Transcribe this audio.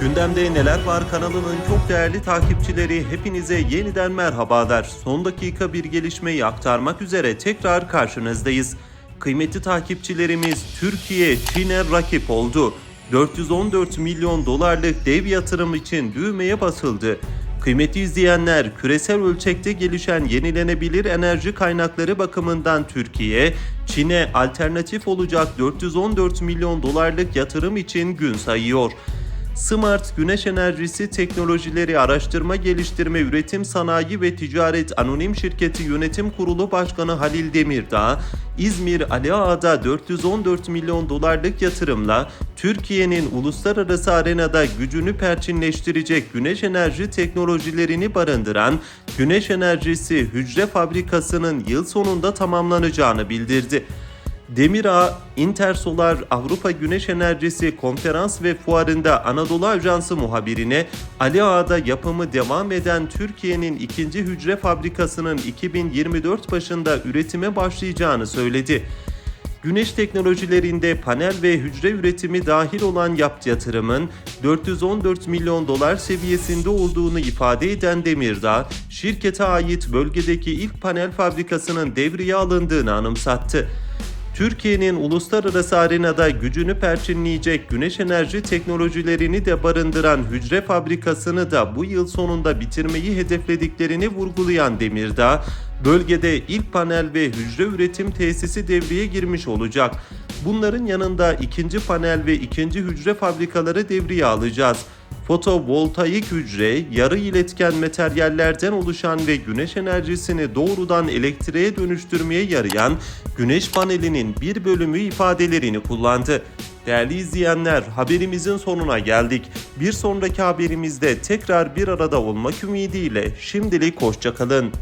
Gündemde neler var kanalının çok değerli takipçileri hepinize yeniden merhabalar. Son dakika bir gelişmeyi aktarmak üzere tekrar karşınızdayız. Kıymetli takipçilerimiz Türkiye Çin'e rakip oldu. 414 milyon dolarlık dev yatırım için düğmeye basıldı. Kıymetli izleyenler, küresel ölçekte gelişen yenilenebilir enerji kaynakları bakımından Türkiye, Çin'e alternatif olacak 414 milyon dolarlık yatırım için gün sayıyor. Smart Güneş Enerjisi Teknolojileri Araştırma Geliştirme Üretim Sanayi ve Ticaret Anonim Şirketi Yönetim Kurulu Başkanı Halil Demirdağ, İzmir Ali Ağa'da 414 milyon dolarlık yatırımla Türkiye'nin uluslararası arenada gücünü perçinleştirecek güneş enerji teknolojilerini barındıran Güneş Enerjisi Hücre Fabrikası'nın yıl sonunda tamamlanacağını bildirdi. Demirağ, Intersolar Avrupa Güneş Enerjisi Konferans ve Fuarında Anadolu Ajansı muhabirine Ali Ağa'da yapımı devam eden Türkiye'nin ikinci hücre fabrikasının 2024 başında üretime başlayacağını söyledi. Güneş teknolojilerinde panel ve hücre üretimi dahil olan yaptığı yatırımın 414 milyon dolar seviyesinde olduğunu ifade eden Demirdağ, şirkete ait bölgedeki ilk panel fabrikasının devreye alındığını anımsattı. Türkiye'nin uluslararası arenada gücünü perçinleyecek güneş enerji teknolojilerini de barındıran hücre fabrikasını da bu yıl sonunda bitirmeyi hedeflediklerini vurgulayan Demirdağ, bölgede ilk panel ve hücre üretim tesisi devreye girmiş olacak. Bunların yanında ikinci panel ve ikinci hücre fabrikaları devreye alacağız. Fotovoltaik hücre, yarı iletken materyallerden oluşan ve güneş enerjisini doğrudan elektriğe dönüştürmeye yarayan güneş panelinin bir bölümü ifadelerini kullandı. Değerli izleyenler, haberimizin sonuna geldik. Bir sonraki haberimizde tekrar bir arada olmak ümidiyle şimdilik hoşçakalın.